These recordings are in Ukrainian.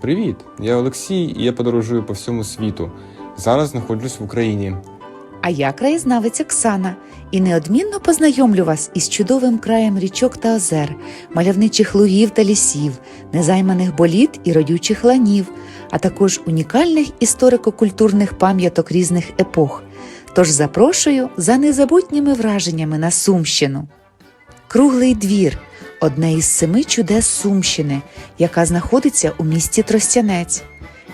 Привіт! Я Олексій і я подорожую по всьому світу. Зараз знаходжусь в Україні. А я краєзнавець Оксана і неодмінно познайомлю вас із чудовим краєм річок та озер, мальовничих лугів та лісів, незайманих боліт і родючих ланів, а також унікальних історико-культурних пам'яток різних епох. Тож запрошую за незабутніми враженнями на Сумщину. Круглий двір одне із семи чудес Сумщини, яка знаходиться у місті Тростянець.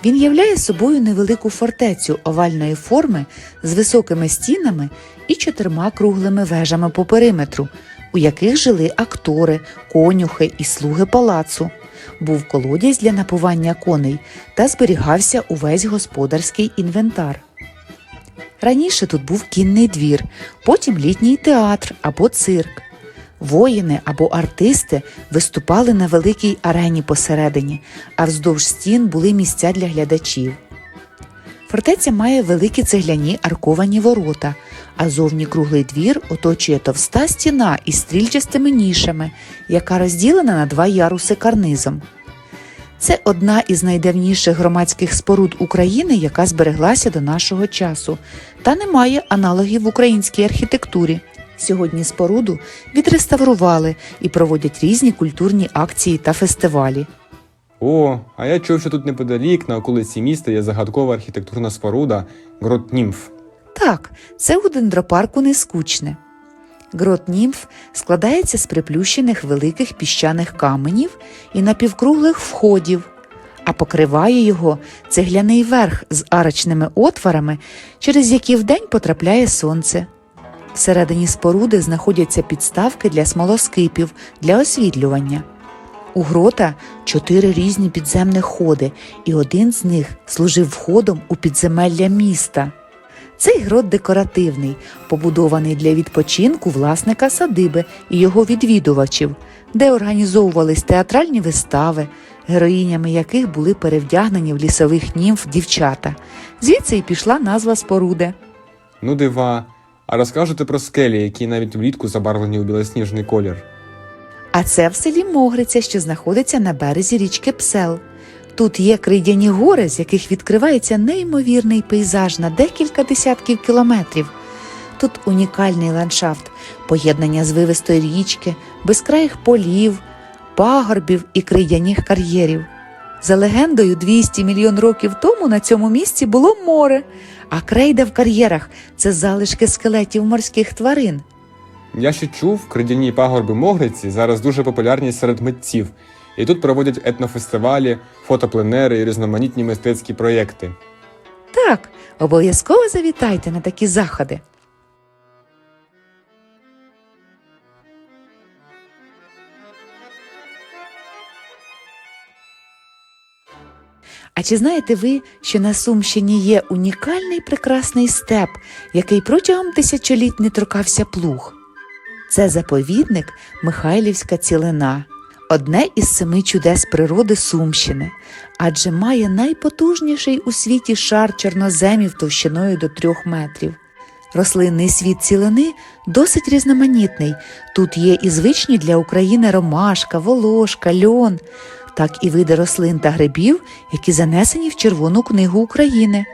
Він являє собою невелику фортецю овальної форми з високими стінами і чотирма круглими вежами по периметру, у яких жили актори, конюхи і слуги палацу. Був колодязь для напування коней та зберігався увесь господарський інвентар. Раніше тут був кінний двір, потім літній театр або цирк. Воїни або артисти виступали на великій арені посередині, а вздовж стін були місця для глядачів. Фортеця має великі цегляні арковані ворота, а зовні круглий двір оточує товста стіна із стрільчастими нішами, яка розділена на два яруси карнизом. Це одна із найдавніших громадських споруд України, яка збереглася до нашого часу, та не має аналогів в українській архітектурі. Сьогодні споруду відреставрували і проводять різні культурні акції та фестивалі. О, а я чув, що тут неподалік на околиці міста є загадкова архітектурна споруда Грот Німф. Так, це у дендропарку не скучне. Грот німф складається з приплющених великих піщаних каменів і напівкруглих входів, а покриває його цегляний верх з арочними отворами, через які вдень потрапляє сонце. Всередині споруди знаходяться підставки для смолоскипів для освітлювання. У грота чотири різні підземні ходи, і один з них служив входом у підземелля міста. Цей грот декоративний, побудований для відпочинку власника садиби і його відвідувачів, де організовувались театральні вистави, героїнями яких були перевдягнені в лісових німф дівчата. Звідси й пішла назва споруди. Ну дива. А розкажете про скелі, які навіть влітку забарвлені у білосніжний колір. А це в селі Могриця, що знаходиться на березі річки Псел. Тут є крейдяні гори, з яких відкривається неймовірний пейзаж на декілька десятків кілометрів. Тут унікальний ландшафт, поєднання звивистої річки, безкраїх полів, пагорбів і крейдяних кар'єрів. За легендою, 200 мільйон років тому на цьому місці було море, а крейда в кар'єрах це залишки скелетів морських тварин. Я ще чув, кридяні пагорби Могриці зараз дуже популярні серед митців, і тут проводять етнофестивалі, фотопленери і різноманітні мистецькі проєкти. Так, обов'язково завітайте на такі заходи. А чи знаєте ви, що на Сумщині є унікальний прекрасний степ, який протягом тисячоліть не торкався плуг? Це заповідник Михайлівська цілина, одне із семи чудес природи Сумщини, адже має найпотужніший у світі шар чорноземів товщиною до трьох метрів. Рослинний світ цілини досить різноманітний. Тут є і звичні для України ромашка, волошка, льон, так і види рослин та грибів, які занесені в Червону книгу України.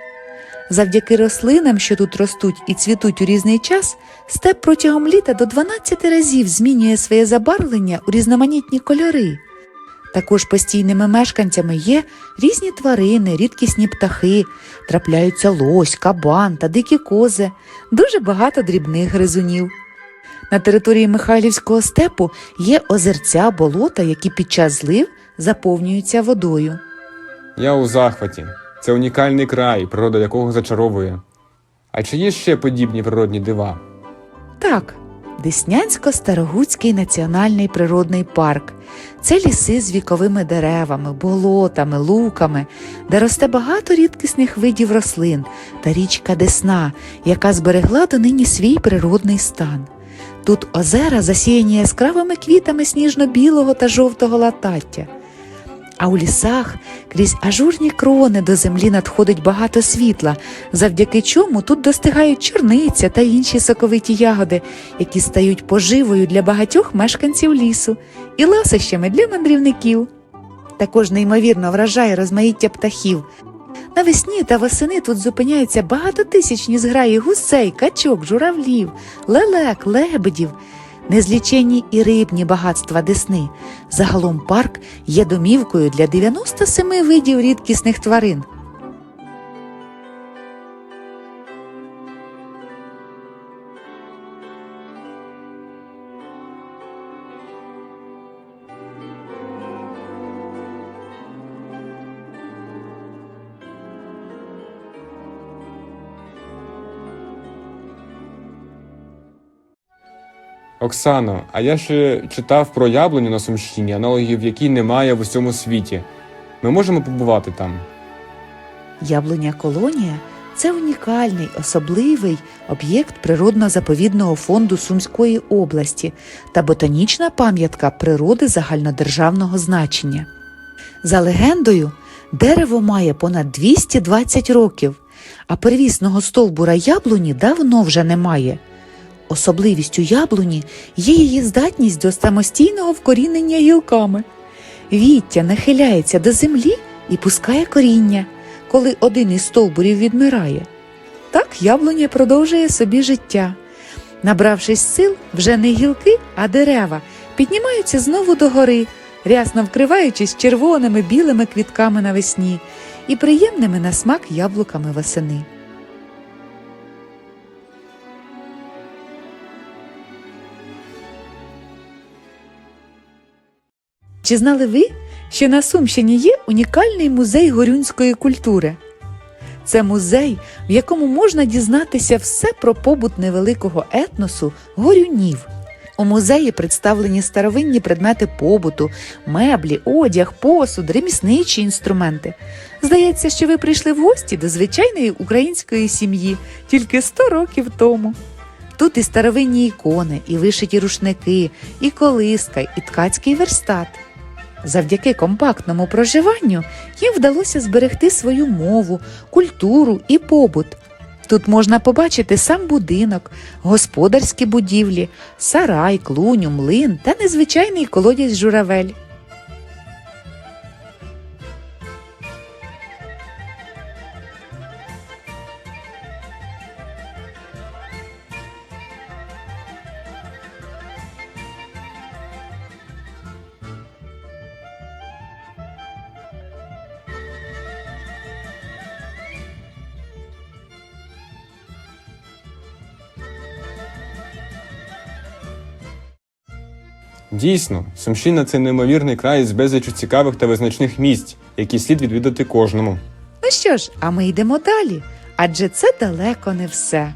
Завдяки рослинам, що тут ростуть і цвітуть у різний час, степ протягом літа до 12 разів змінює своє забарвлення у різноманітні кольори. Також постійними мешканцями є різні тварини, рідкісні птахи, трапляються лось, кабан та дикі кози, дуже багато дрібних гризунів. На території Михайлівського степу є озерця, болота, які під час злив заповнюються водою. Я у захваті. Це унікальний край, природа якого зачаровує. А чи є ще подібні природні дива? Так, Деснянсько-Старогуцький національний природний парк. Це ліси з віковими деревами, болотами, луками, де росте багато рідкісних видів рослин та річка Десна, яка зберегла донині свій природний стан. Тут озера засіяні яскравими квітами сніжно-білого та жовтого латаття. А у лісах крізь ажурні крони до землі надходить багато світла, завдяки чому тут достигають чорниця та інші соковиті ягоди, які стають поживою для багатьох мешканців лісу і ласощами для мандрівників. Також неймовірно вражає розмаїття птахів. Навесні та восени тут зупиняються багатотисячні зграї гусей, качок, журавлів, лелек, лебедів, незліченні і рибні багатства Десни. Загалом парк є домівкою для 97 видів рідкісних тварин. Оксано, а я ще читав про яблуню на Сумщині, аналогів якій немає в усьому світі. Ми можемо побувати там. Яблуня колонія це унікальний, особливий об'єкт природно-заповідного фонду Сумської області та ботанічна пам'ятка природи загальнодержавного значення. За легендою, дерево має понад 220 років, а первісного стовбура яблуні давно вже немає. Особливістю яблуні є її здатність до самостійного вкорінення гілками. Віття нахиляється до землі і пускає коріння, коли один із стовбурів відмирає. Так яблуня продовжує собі життя. Набравшись сил, вже не гілки, а дерева піднімаються знову догори, рясно вкриваючись червоними білими квітками навесні і приємними на смак яблуками восени. Чи знали ви, що на Сумщині є унікальний музей горюнської культури? Це музей, в якому можна дізнатися все про побут невеликого етносу горюнів. У музеї представлені старовинні предмети побуту, меблі, одяг, посуд, ремісничі інструменти. Здається, що ви прийшли в гості до звичайної української сім'ї тільки 100 років тому. Тут і старовинні ікони, і вишиті рушники, і колиска, і ткацький верстат. Завдяки компактному проживанню їм вдалося зберегти свою мову, культуру і побут. Тут можна побачити сам будинок, господарські будівлі, сарай, клуню, млин та незвичайний колодязь журавель. Дійсно, Сумщина це неймовірний край з безлічу цікавих та визначних місць, які слід відвідати кожному. Ну що ж, а ми йдемо далі, адже це далеко не все.